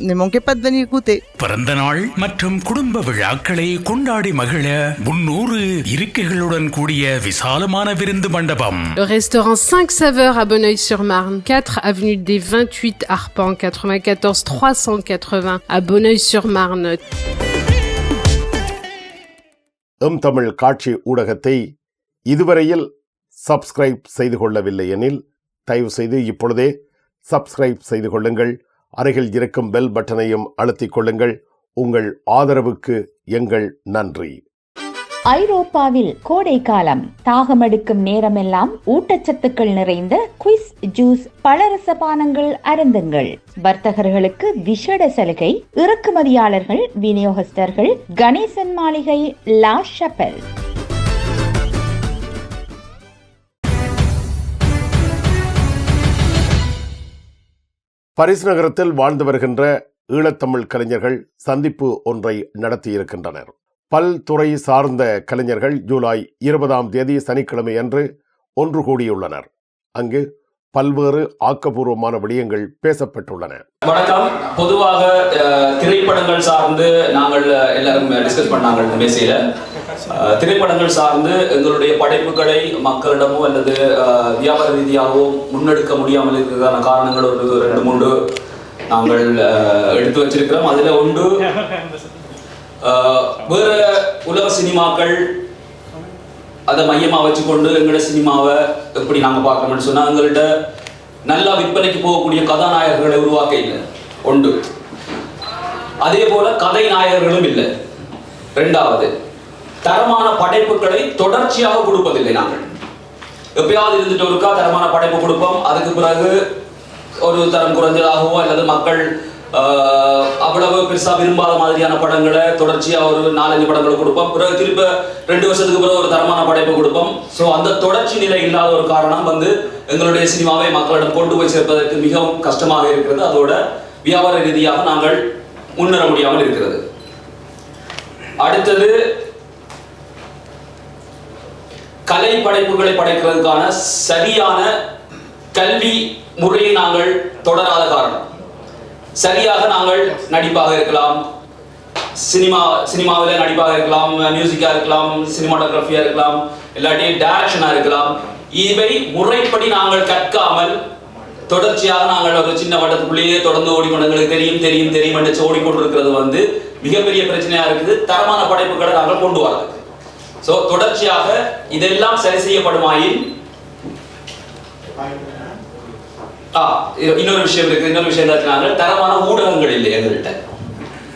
Venir goûter. பிறந்த நாள் மற்றும் குடும்ப விழாக்களை கொண்டாடி மகிழ முன்னூறு இருக்கைகளுடன் கூடிய விசாலமான விருந்து மண்டபம் Le restaurant 5 saveurs à Bonneuil-sur-Marne, 4 avenue des 28 Arpents, 94 380 à Bonneuil-sur-Marne. எம் தமிழ் காட்சி ஊடகத்தை இதுவரையில் சப்ஸ்கிரைப் செய்து கொள்ளவில்லை எனில் தயவு செய்து இப்பொழுதே சப்ஸ்கிரைப் செய்து கொள்ளுங்கள் அருகில் இருக்கும் பெல் பட்டனையும் அழுத்திக் கொள்ளுங்கள். உங்கள் ஆதரவுக்கு எங்கள் நன்றி. ஐரோப்பாவில் கோடை காலம். தாகமெடுக்கும் நேரமெல்லாம் ஊட்டச்சத்துக்கள் நிறைந்த குவிஸ் ஜூஸ் பலரச பானங்கள் அருந்துங்கள். வர்த்தகர்களுக்கு விஷட சலுகை இறக்குமதியாளர்கள் விநியோகஸ்தர்கள் கணேசன் மாளிகை லா ஷப்பல். பரிசு நகரத்தில் வாழ்ந்து வருகின்ற ஈழத்தமிழ் கலைஞர்கள் சந்திப்பு ஒன்றை நடத்தியிருக்கின்றனர். பல்துறை சார்ந்த கலைஞர்கள் ஜூலை இருபதாம் தேதி சனிக்கிழமை அன்று ஒன்று கூடியுள்ளனர். அங்கு பல்வேறு ஆக்கப்பூர்வமான விடயங்கள் பேசப்பட்டுள்ளன. வணக்கம். பொதுவாக திரைப்படங்கள் சார்ந்து நாங்கள் எல்லாரும் டிஸ்கஸ் பண்ணாங்க இந்த திரைப்படங்கள் சார்ந்து எங்களுடைய படைப்புகளை மக்களிடமோ அல்லது வியாபார ரீதியாகவோ முன்னெடுக்க முடியாமல் இருக்கிறதான காரணங்கள் ஒரு ரெண்டு மூன்று நாங்கள் எடுத்து வச்சிருக்கிறோம். அதில் ஒன்று வேற உலக சினிமாக்கள் அதை மையமாக வச்சுக்கொண்டு எங்களோட சினிமாவை எப்படி நாங்கள் பார்க்கணும்னு சொன்னால் எங்கள்கிட்ட நல்லா விற்பனைக்கு போகக்கூடிய கதாநாயகர்களை உருவாக்க இல்லை. ஒன்று. அதே போல கதை நாயகர்களும் இல்லை. ரெண்டாவது தரமான படைப்புகளை தொடர்ச்சியாக கொடுப்பதில்லை நாங்கள். எப்பயாவது இருந்துட்டு ஒருக்கா தரமான படைப்பு கொடுப்போம் அதுக்கு பிறகு ஒரு தரம் குறைஞ்சதாகவோ அல்லது மக்கள் அவ்வளவு பெருசா விரும்பாத மாதிரியான படங்களை தொடர்ச்சியா ஒரு நாலஞ்சு படங்களை கொடுப்போம். பிறகு திரும்ப ரெண்டு வருஷத்துக்கு பிறகு ஒரு தரமான படைப்பு கொடுப்போம். ஸோ அந்த தொடர்ச்சி நிலை இல்லாத ஒரு காரணம் வந்து எங்களுடைய சினிமாவை மக்களிடம் கொண்டு போய் சேர்ப்பதற்கு மிகவும் கஷ்டமாக இருக்கிறது. அதோட வியாபார ரீதியாக நாங்கள் முன்னேற முடியாமல் இருக்கிறது. அடுத்தது கலை படைப்புகளை படைக்கிறதுக்கான சரியான கல்வி முறையை நாங்கள் தொடராத காரணம். சரியாக நாங்கள் நடிப்பாக இருக்கலாம். சினிமா சினிமாவில் நடிப்பாக இருக்கலாம் மியூசிக்காக இருக்கலாம் சினிமாட்டோகிராஃபியாக இருக்கலாம் இல்லாட்டி டைரக்ஷனாக இருக்கலாம். இவை முறைப்படி நாங்கள் கற்காமல் தொடர்ச்சியாக நாங்கள் ஒரு சின்ன வட்டத்துக்குள்ளேயே தொடர்ந்து ஓடிக்கொண்டு எங்களுக்கு தெரியும் தெரியும் தெரியும் என்று ஓடிக்கொண்டிருக்கிறது வந்து மிகப்பெரிய பிரச்சனையாக இருக்குது. தரமான படைப்புகளை நாங்கள் கொண்டு வரது சோ தொடர்ச்சியாக இதெல்லாம் சரி செய்யப்படுமாயின்? ஆ இன்னொரு விஷயம் இருக்கு. இன்னொரு விஷயம் என்ன தரமான ஊடகங்கள் இல்லை எங்கள்கிட்ட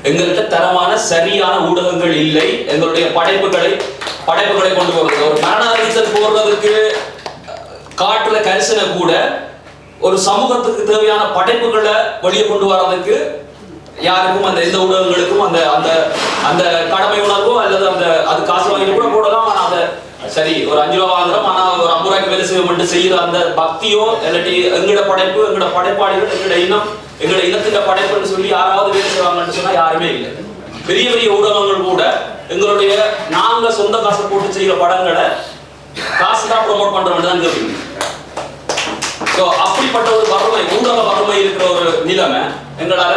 எங்கள்கிட்ட தரமான சரியான ஊடகங்கள் இல்லை. எங்களுடைய படைப்புகளை படைப்புகளை கொண்டு போகிறது. ஒரு மரண அறிவித்தல் போடுறதுக்கு காட்டுல கரிசனை கூட ஒரு சமூகத்துக்கு தேவையான படைப்புகளை வெளியே கொண்டு வர்றதுக்கு யாருக்கும் அந்த எந்த ஊடகங்களுக்கும் அந்த அந்த அந்த கடமை உணர்வோ அல்லது அந்த அது காசு வாங்கிட்டு கூட போடலாம் ஆனா அந்த சரி ஒரு அஞ்சு ரூபா வாங்குறோம் ஆனா ஒரு ஐம்பது ரூபாய்க்கு வேலை செய்ய மட்டும் செய்யற அந்த பக்தியோ இல்லாட்டி எங்கட படைப்பு எங்கட படைப்பாளிகள் எங்கட இனம் எங்கட இனத்துக்கு படைப்புன்னு சொல்லி யாராவது வேலை செய்வாங்கன்னு சொன்னா யாருமே இல்லை. பெரிய பெரிய ஊடகங்கள் கூட எங்களுடைய நாங்க சொந்த காசு போட்டு செய்யற படங்களை காசு தான் ப்ரோமோட் பண்றோம்னு தான் கேட்பீங்க ஸோ அப்படிப்பட்ட ஒரு வறுமை ஊடக வறுமை இருக்கிற ஒரு நிலைமை எங்களால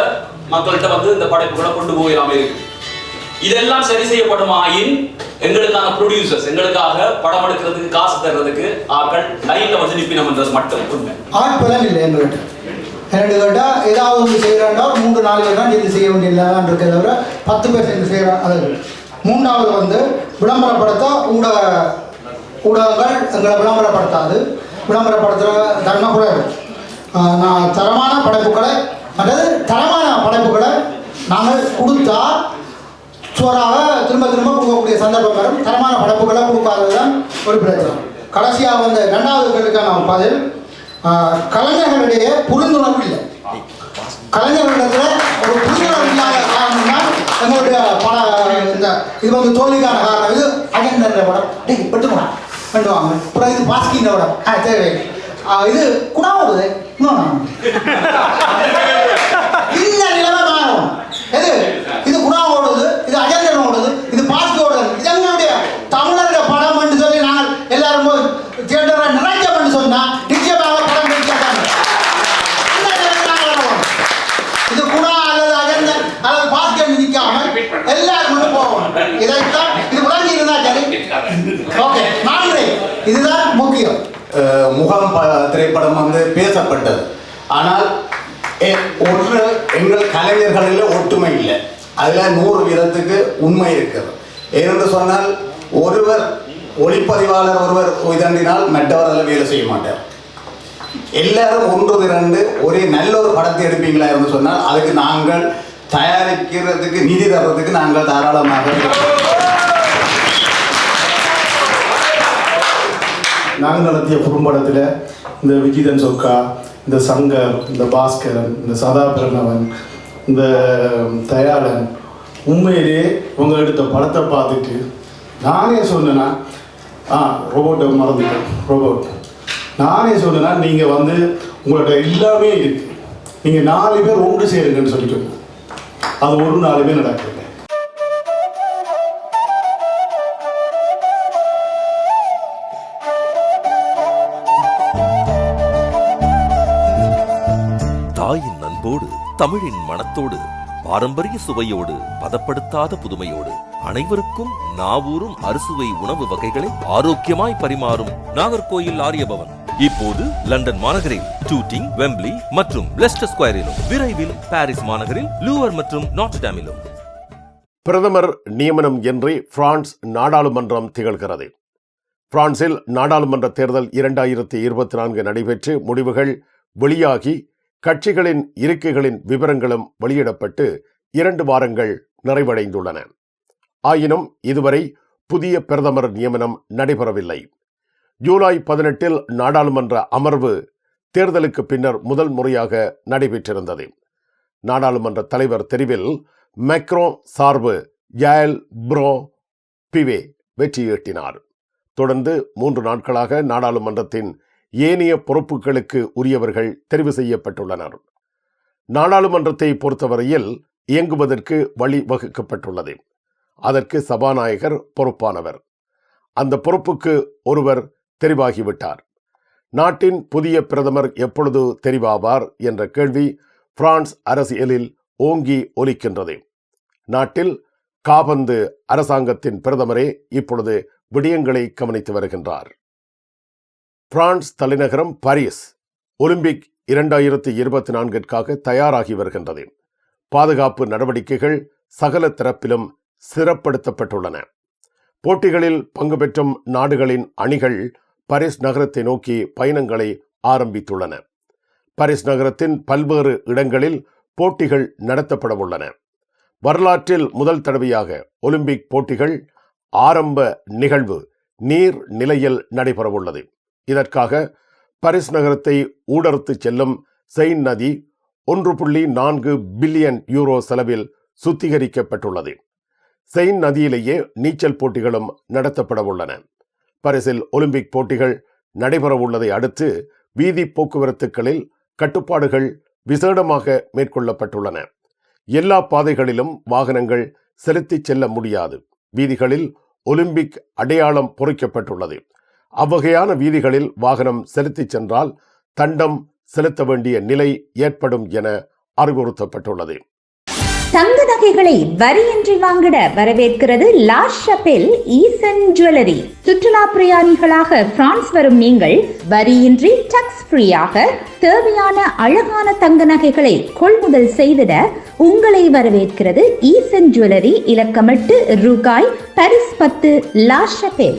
மக்கள்கிட்ட வந்து இந்த படைப்புகளை கொண்டு போயிடாம இருக்கு. இதெல்லாம் சரி செய்யப்படுமாயின் எங்களுக்கான ப்ரொடியூசர்ஸ் எங்களுக்காக படம் எடுக்கிறதுக்கு காசு தர்றதுக்கு ஆட்கள் லைன்ல வந்து நிப்பினம்ன்றது மட்டும் உண்மை. ஆட்பலம் இல்லை எங்கள்கிட்ட. என்னென்னு கேட்டால் ஏதாவது ஒன்று செய்கிறாண்டா மூன்று நாலு பேர் தான் இது செய்ய வேண்டியதான் இருக்கிறத தவிர பத்து பேர் சேர்ந்து செய்கிறாங்க அது மூன்றாவது வந்து விளம்பரப்படுத்த ஊடக ஊடகங்கள் எங்களை விளம்பரப்படுத்தாது. விளம்பரப்படுத்துகிற தன்மை கூட நான் தரமான படைப்புகளை அதாவது தரமான படைப்புகளை நாங்கள் கொடுத்தா சோறாக திரும்ப திரும்ப கொடுக்கக்கூடிய சந்தர்ப்பம் வரும். தரமான படைப்புகளை கொடுக்காதது தான் ஒரு பிரச்சனை. கடைசியாக வந்த ரெண்டாவது கேள்விக்கான பதில் ஆஹ், கலைஞர்களிடையே புரிந்துணர்வு இல்லை. கலைஞர்களிடத்தில் ஒரு புரிந்துணர்வு இல்லாத காரணம் தான் இது வந்து தோல்விக்கான காரணம். இது அஜந்தன்ற படம். டேய் பெட்டுமா பண்ணுவாங்க அப்புறம் இது பாஸ்கின்ற படம். ஆ சரி. இது குணா ஓடுது இன்னொன்று இந்த நிலைமை மாறும் எது? இது குணா ஓடுது இது அஜந்தன் ஓடுது இது பாஸ்கி ஓடுது இது எங்களுடைய தமிழருடைய படம் என்று சொல்லி நாங்கள் எல்லாரும் போய் தியேட்டரை நினைச்சோம் என்று சொன்னால் நிச்சயமாக படம் நிலைமை நாங்கள் வருவோம். இது குணா அல்லது அஜந்தன் அல்லது பாஸ்கி என்று நிற்காமல் எல்லாரும் கொண்டு போவோம். இதைத்தான் இது விளங்கி இருந்தால் சரி. ஓகே நன்றி இதுதான் முக்கியம். முகம் ப- திரைப்படம் வந்து பேசப்பட்டது. ஆனால் ஒன்று எங்கள் கலைஞர்களில் ஒற்றுமை இல்லை. அதில் நூறு வீதத்துக்கு உண்மை இருக்கிறது. ஏனென்று சொன்னால் ஒருவர் ஒளிப்பதிவாளர் ஒருவர் இதண்டினால் மற்றவர் அதில் வேலை செய்ய மாட்டார். எல்லாரும் ஒன்று திரண்டு ஒரே நல்ல ஒரு படத்தை எடுப்பீங்களா என்று சொன்னால் அதுக்கு நாங்கள் தயாரிக்கிறதுக்கு நிதி தர்றதுக்கு நாங்கள் தாராளமாக நாங்கள் நடத்திய குறும்படத்தில் இந்த விஜிதன் சொக்கா இந்த சங்கர் இந்த பாஸ்கரன் இந்த சதா பிரணவன் இந்த தயாளன் உண்மையிலேயே உங்க எடுத்த படத்தை பார்த்துட்டு நானே சொன்னேன்னா ஆ ரோபோட்டை மறந்துட்டேன் ரோபோட் நானே சொன்னேன்னா நீங்கள் வந்து உங்கள்கிட்ட எல்லாமே இருக்குது நீங்கள் நாலு பேர் ஒன்று சேருங்கன்னு சொல்லிட்டு அது ஒரு நாளுமே நடக்குது தமிழின் மனத்தோடு பாரம்பரிய சுவையோடு பதப்படுத்தாத புதுமையோடு அனைவருக்கும் நாவூரும் அறுசுவை உணவு வகைகளை ஆரோக்கியமாய் பரிமாறும் நாகர்கோயில் ஆரியபவன். இப்போது லண்டன் மாநகரில் டூட்டிங் வெம்ப்ளி மற்றும் லெஸ்டர் ஸ்கொயரிலும் விரைவில் பாரிஸ் மாநகரில் லூவர் மற்றும் நாட்டடாமிலும் பிரதமர் நியமனம் என்று பிரான்ஸ் நாடாளுமன்றம் திகழ்கிறது. பிரான்சில் நாடாளுமன்ற தேர்தல் இரண்டாயிரத்தி இருபத்தி நான்கு நடைபெற்று முடிவுகள் வெளியாகி கட்சிகளின் இருக்கைகளின் விவரங்களும் வெளியிடப்பட்டு இரண்டு வாரங்கள் நிறைவடைந்துள்ளன. ஆயினும் இதுவரை புதிய பிரதமர் நியமனம் நடைபெறவில்லை. ஜூலை பதினெட்டில் நாடாளுமன்ற அமர்வு தேர்தலுக்கு பின்னர் முதல் முறையாக நடைபெற்றிருந்தது. நாடாளுமன்ற தலைவர் தெரிவில் மெக்ரோ சார்பு யால் ப்ரோ பிவே வெற்றியீட்டினார். தொடர்ந்து மூன்று நாட்களாக நாடாளுமன்றத்தின் ஏனைய பொறுப்புகளுக்கு உரியவர்கள் தெரிவு செய்யப்பட்டுள்ளனர். நாடாளுமன்றத்தை பொறுத்தவரையில் இயங்குவதற்கு வழி வகுக்கப்பட்டுள்ளது. அதற்கு சபாநாயகர் பொறுப்பானவர். அந்த பொறுப்புக்கு ஒருவர் தெரிவாகிவிட்டார். நாட்டின் புதிய பிரதமர் எப்பொழுது தெரிவாவார் என்ற கேள்வி பிரான்ஸ் அரசியலில் ஓங்கி ஒலிக்கின்றது. நாட்டில் காபந்து அரசாங்கத்தின் பிரதமரே இப்பொழுது விடயங்களை கவனித்து வருகின்றார். பிரான்ஸ் தலைநகரம் பாரிஸ் ஒலிம்பிக் இரண்டாயிரத்தி இருபத்தி நான்கிற்காக தயாராகி வருகின்றது. பாதுகாப்பு நடவடிக்கைகள் சகல தரப்பிலும் சிறப்படுத்தப்பட்டுள்ளன. போட்டிகளில் பங்கு பெற்றும் நாடுகளின் அணிகள் பாரிஸ் நகரத்தை நோக்கி பயணங்களை ஆரம்பித்துள்ளன. பாரிஸ் நகரத்தின் பல்வேறு இடங்களில் போட்டிகள் நடத்தப்பட உள்ளன. வரலாற்றில் முதல் தடவையாக ஒலிம்பிக் போட்டிகள் ஆரம்ப நிகழ்வு நீர் நிலையில் நடைபெறவுள்ளது. இதற்காக பாரிஸ் நகரத்தை ஊடறுத்து செல்லும் செயின் நதி ஒன்று புள்ளி நான்கு பில்லியன் யூரோ செலவில் சுத்திகரிக்கப்பட்டுள்ளது. செயின் நதியிலேயே நீச்சல் போட்டிகளும் நடத்தப்பட உள்ளன. பரிசில் ஒலிம்பிக் போட்டிகள் நடைபெறவுள்ளதை அடுத்து வீதி போக்குவரத்துகளில் கட்டுப்பாடுகள் விசேடமாக மேற்கொள்ளப்பட்டுள்ளன. எல்லா பாதைகளிலும் வாகனங்கள் செலுத்திச் செல்ல முடியாது. வீதிகளில் ஒலிம்பிக் அடையாளம் பொறிக்கப்பட்டுள்ளது. அவ்வகையான வீதிகளில் வாகனம் செலுத்திச் சென்றால் தண்டம் செலுத்த வேண்டிய நிலை ஏற்படும் என அறிவுறுத்தப்பட்டுள்ளது. தங்க நகைகளை வரியின்றி வாங்கிட வரவேற்கிறது லா ஈசன் ஜுவல்லரி. சுற்றுலா பிரயாணிகளாக பிரான்ஸ் வரும் நீங்கள் வரியின்றி டக்ஸ் ஃப்ரீயாக தேவையான அழகான தங்க நகைகளை கொள்முதல் செய்திட உங்களை வரவேற்கிறது ஈசன் ஜுவல்லரி இலக்கமிட்டு ரூகாய் பரிஸ் பத்து லா ஷபெல்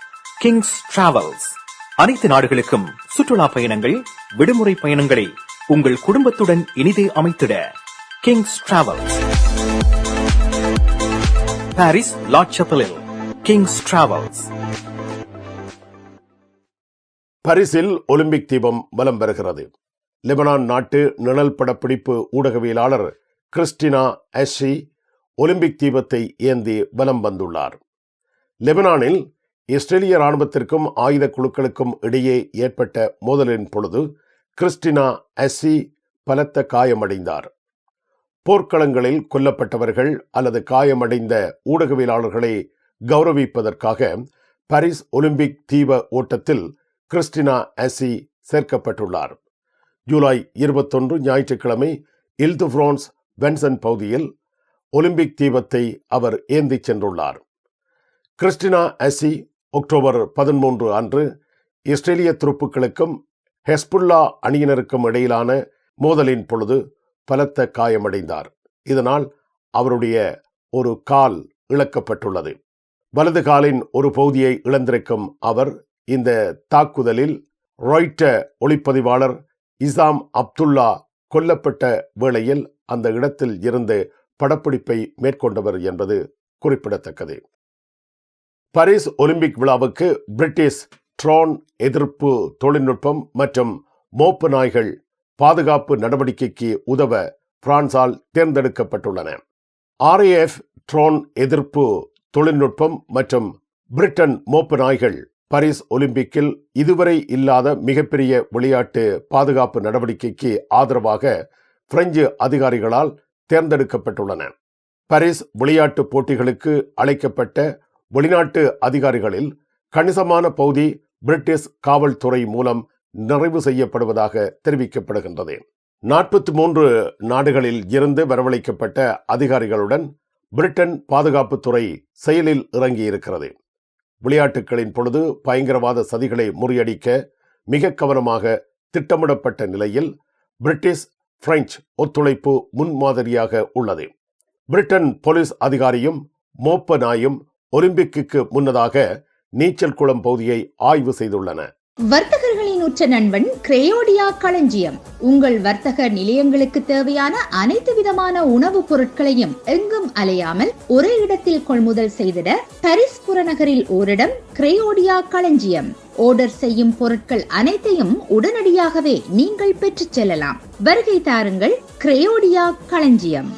கிங்ஸ் டிராவல்ஸ் அனைத்து நாடுகளுக்கும் சுற்றுலா பயணங்கள் விடுமுறை பயணங்களை உங்கள் குடும்பத்துடன் இனிதே அமைத்திட கிங்ஸ் டிராவல்ஸ் பாரிஸ் லாட்சப்பலில் கிங்ஸ் டிராவல்ஸ் பரிசில் ஒலிம்பிக் தீபம் வலம் வருகிறது. லெபனான் நாட்டு நிழல் படப்பிடிப்பு ஊடகவியலாளர் கிறிஸ்டினா அஷி ஒலிம்பிக் தீபத்தை ஏந்தி வலம் வந்துள்ளார். லெபனானில் இஸ்ரேலிய இராணுவத்திற்கும் ஆயுத குழுக்களுக்கும் இடையே ஏற்பட்ட மோதலின் பொழுது கிறிஸ்டினா அசி பலத்த காயமடைந்தார். போர்க்களங்களில் கொல்லப்பட்டவர்கள் அல்லது காயமடைந்த ஊடகவியலாளர்களை கௌரவிப்பதற்காக பாரிஸ் ஒலிம்பிக் தீப ஓட்டத்தில் கிறிஸ்டினா அசி சேர்க்கப்பட்டுள்ளார். ஜூலை இருபத்தொன்று ஞாயிற்றுக்கிழமை இல்து பிரான்ஸ் வென்சன் பகுதியில் ஒலிம்பிக் தீபத்தை அவர் ஏந்திச் சென்றுள்ளார். கிறிஸ்டினா அசி அக்டோபர் பதிமூன்று அன்று இஸ்ரேலிய துருப்புக்களுக்கும் ஹெஸ்புல்லா அணியினருக்கும் இடையிலான மோதலின் பொழுது பலத்த காயமடைந்தார். இதனால் அவருடைய ஒரு கால் இழக்கப்பட்டுள்ளது. வலது காலின் ஒரு பகுதியை இழந்திருக்கும் அவர் இந்த தாக்குதலில் ராய்ட்ட ஒளிப்பதிவாளர் இசாம் அப்துல்லா கொல்லப்பட்ட வேளையில் அந்த இடத்தில் இருந்து படப்பிடிப்பை மேற்கொண்டவர் என்பது குறிப்பிடத்தக்கது. பாரிஸ் ஒலிம்பிக் விழாவுக்கு பிரிட்டிஷ் ட்ரோன் எதிர்ப்பு தொழில்நுட்பம் மற்றும் மோப்பு நாய்கள் பாதுகாப்பு நடவடிக்கைக்கு உதவ பிரான்சால் தேர்ந்தெடுக்கப்பட்டுள்ளன. ஆர்ஏஎஃப் ட்ரோன் எதிர்ப்பு தொழில்நுட்பம் மற்றும் பிரிட்டன் மோப்பு நாய்கள் பாரிஸ் ஒலிம்பிக்கில் இதுவரை இல்லாத மிகப்பெரிய விளையாட்டு பாதுகாப்பு நடவடிக்கைக்கு ஆதரவாக பிரெஞ்சு அதிகாரிகளால் தேர்ந்தெடுக்கப்பட்டுள்ளன. பாரிஸ் விளையாட்டு போட்டிகளுக்கு அழைக்கப்பட்ட வெளிநாட்டு அதிகாரிகளில் கணிசமான பகுதி பிரிட்டிஷ் காவல்துறை மூலம் நிறைவு செய்யப்படுவதாக தெரிவிக்கப்படுகின்றது. நாற்பத்தி மூன்று நாடுகளில் இருந்து வரவழைக்கப்பட்ட அதிகாரிகளுடன் பிரிட்டன் பாதுகாப்புத்துறை செயலில் இறங்கியிருக்கிறது. விளையாட்டுகளின் பொழுது பயங்கரவாத சதிகளை முறியடிக்க மிக கவனமாக திட்டமிடப்பட்ட நிலையில் பிரிட்டிஷ் பிரெஞ்சு ஒத்துழைப்பு முன்மாதிரியாக உள்ளது. பிரிட்டன் போலீஸ் அதிகாரியும் மோப்ப நாயும் ஒலிம்பிக்கு முன்னதாக நீச்சல் குளம் பகுதியை ஆய்வு செய்துள்ளன. வர்த்தகர்களின் உற்ற நண்பன் கிரேயோடியா களஞ்சியம். உங்கள் வர்த்தக நிலையங்களுக்கு தேவையான அனைத்து விதமான உணவுப் பொருட்களையும் எங்கும் அலையாமல் ஒரே இடத்தில் கொள்முதல் செய்திட பரிஸ் புறநகரில் ஓரிடம் கிரேயோடியா களஞ்சியம். ஆர்டர் செய்யும் பொருட்கள் அனைத்தையும் உடனடியாகவே நீங்கள் பெற்றுச் செல்லலாம். வருகை தாருங்கள் கிரேயோடியா களஞ்சியம்.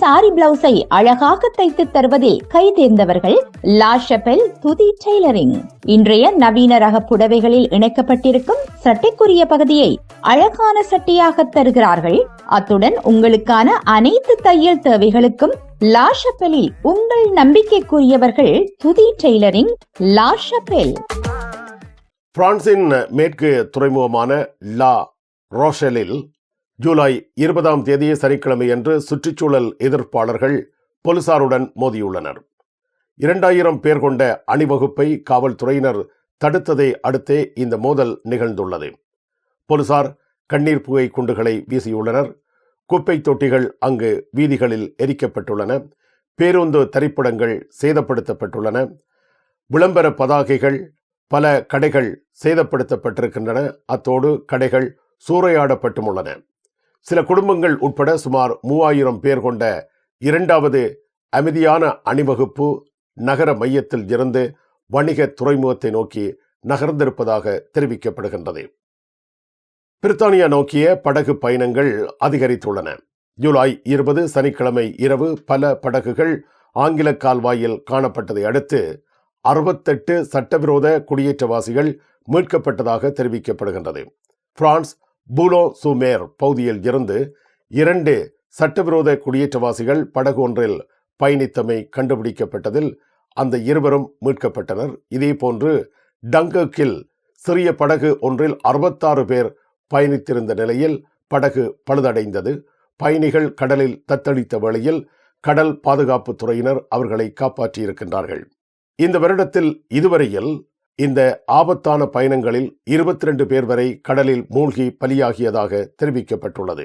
சாரி பிளவுஸை அழகாக தைத்து தருவதில் கை தேர்ந்தவர்கள் லாஷபெல் துதி டெய்லரிங். இன்றைய நவீன ரக புடவைகளில் இணைக்கப்பட்டிருக்கும் சட்டைக்குரிய பகுதியை அழகான சட்டையாக தருகிறார்கள். அத்துடன் உங்களுக்கான அனைத்து தையல் தேவைகளுக்கும் லா உங்கள் நம்பிக்கைக்குரியவர்கள் துதி டெய்லரிங் லா பிரான்சின் மேற்கு துறைமுகமான லா ரோஷலில் ஜூலை இருபதாம் தேதி சனிக்கிழமையன்று சுற்றுச்சூழல் எதிர்ப்பாளர்கள் போலீசாருடன் மோதியுள்ளனர். இரண்டாயிரம் பேர் கொண்ட அணிவகுப்பை காவல்துறையினர் தடுத்ததை அடுத்தே இந்த மோதல் நிகழ்ந்துள்ளது. போலீசார் கண்ணீர் புகை குண்டுகளை வீசியுள்ளனர். குப்பை தொட்டிகள் அங்கு வீதிகளில் எரிக்கப்பட்டுள்ளன. பேருந்து திரைப்படங்கள் சேதப்படுத்தப்பட்டுள்ளன. விளம்பர பதாகைகள் பல கடைகள் சேதப்படுத்தப்பட்டிருக்கின்றன. அத்தோடு கடைகள் சூறையாடப்பட்டும் உள்ளன சில குடும்பங்கள் உட்பட சுமார் மூவாயிரம் பேர் கொண்ட இரண்டாவது அமைதியான அணிவகுப்பு நகர மையத்தில் இருந்து வணிக துறைமுகத்தை நோக்கி நகர்ந்திருப்பதாக தெரிவிக்கப்படுகின்றது. பிரித்தானியா நோக்கிய படகு பயணங்கள் அதிகரித்துள்ளன. ஜூலை இருபது சனிக்கிழமை இரவு பல படகுகள் ஆங்கில கால்வாயில் காணப்பட்டதை அடுத்து அறுபத்தெட்டு சட்டவிரோத குடியேற்றவாசிகள் மீட்கப்பட்டதாக தெரிவிக்கப்படுகின்றது. பிரான்ஸ் பூலோ சுமேர் பகுதியில் இருந்து இரண்டு சட்டவிரோத குடியேற்றவாசிகள் படகு ஒன்றில் பயணித்தமை கண்டுபிடிக்கப்பட்டதில் அந்த இருவரும் மீட்கப்பட்டனர். இதேபோன்று டங்கக்கில் சிறிய படகு ஒன்றில் அறுபத்தாறு பேர் பயணித்திருந்த நிலையில் படகு பழுதடைந்தது. பயணிகள் கடலில் தத்தளித்த வேளையில் கடல் பாதுகாப்பு துறையினர் அவர்களை காப்பாற்றியிருக்கின்றார்கள். இந்த வருடத்தில் இதுவரையில் இந்த ஆபத்தான பயணங்களில் இருபத்தி ரெண்டு பேர் வரை கடலில் மூழ்கி பலியாகியதாக தெரிவிக்கப்பட்டுள்ளது.